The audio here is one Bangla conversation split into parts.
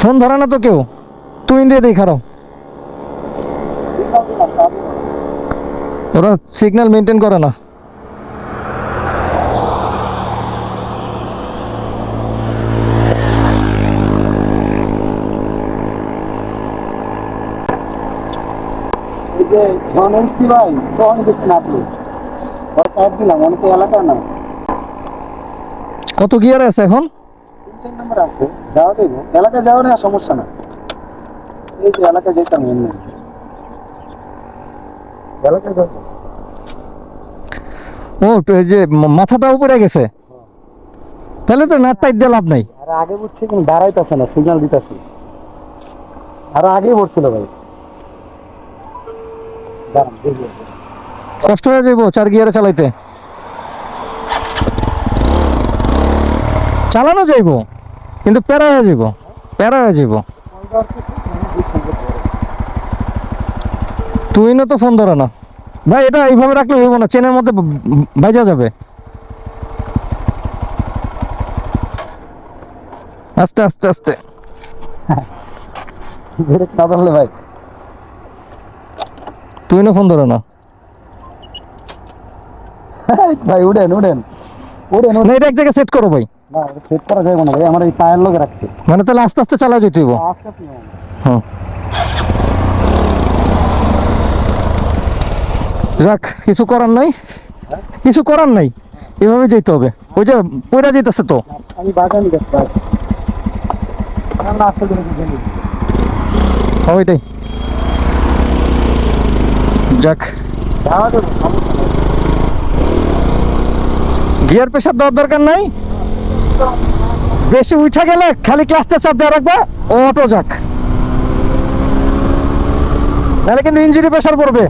ফোন ধরে না তো কেউ। তুই দেই খারাপ। ওরা সিগন্যাল মেনটেন করে না। যে জন উঠছি ভাই তখন না ওর কাজ দিলাম অনেকে এলাকা না কত গিয়ার আছে এখন? তিন চার নম্বর আছে যাওয়া যাবে এলাকা যাওয়া না সমস্যা না এই যে এলাকা যেতাম এমনি। এলাকায় যাব ও তো এই যে মাথাটা উপরে গেছে। তাহলে তো নাট টাইট দিয়ে লাভ নাই। আর আগে বুঝছি কিন্তু দাঁড়াইতেছে না সিগন্যাল দিতেছে। আর আগে পড়ছিল ভাই। কষ্ট হয়ে যাইব, চার গিয়ারে চালাইতে। চালানো যাইব, কিন্তু প্যারা হয়ে যাইব, প্যারা হয়ে যাইব। তুই না তো ফোন ধরে না। ভাই, এটা এইভাবে রাখলে হইব না, চেনের মধ্যে বাইজা যাবে। আস্তে আস্তে আস্তে। না ভাই। তুই না ফোন ধরে না। ভাই উঠেন উঠেন উঠেন না এটা এক জায়গায় সেট করো ভাই। না সেট করা যাবে না ভাই আমার এই পায়ের লোকে রাখতে। মানে তাহলে আস্তে আস্তে চালা যেতে হইব। আস্তে আস্তে হ্যাঁ যাক কিছু করার নাই। কিছু করার নাই। এভাবে যেতে হবে। ওই যে পয়রা যেতেছে তো। আমি বাগানি গেছি ভাই। আমরা আস্তে করে হ্যাঁ, ওইটাই। যাক। গিয়ার প্রেশার দেওয়ার দরকার নাই। বেশি উঠা গেলে খালি ক্লাসটা চাপ দেওয়া রাখবে অটো যাক। নাহলে কিন্তু ইঞ্জিনি প্রেশার পড়বে।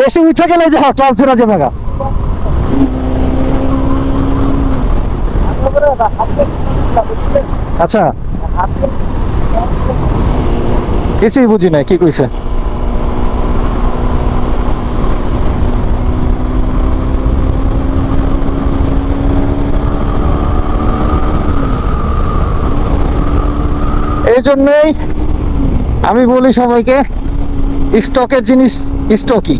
বেশি উঠা গেলে যে হ্যাঁ ক্লাস ধরা যাবে গা। আচ্ছা। কিছুই বুঝি নাই, কি কইছে? জন্যই আমি বলি সবাইকে, স্টকের জিনিস, স্টকই।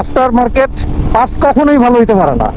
আফটার মার্কেট পার্টস কখনোই ভালো হইতে পারে না।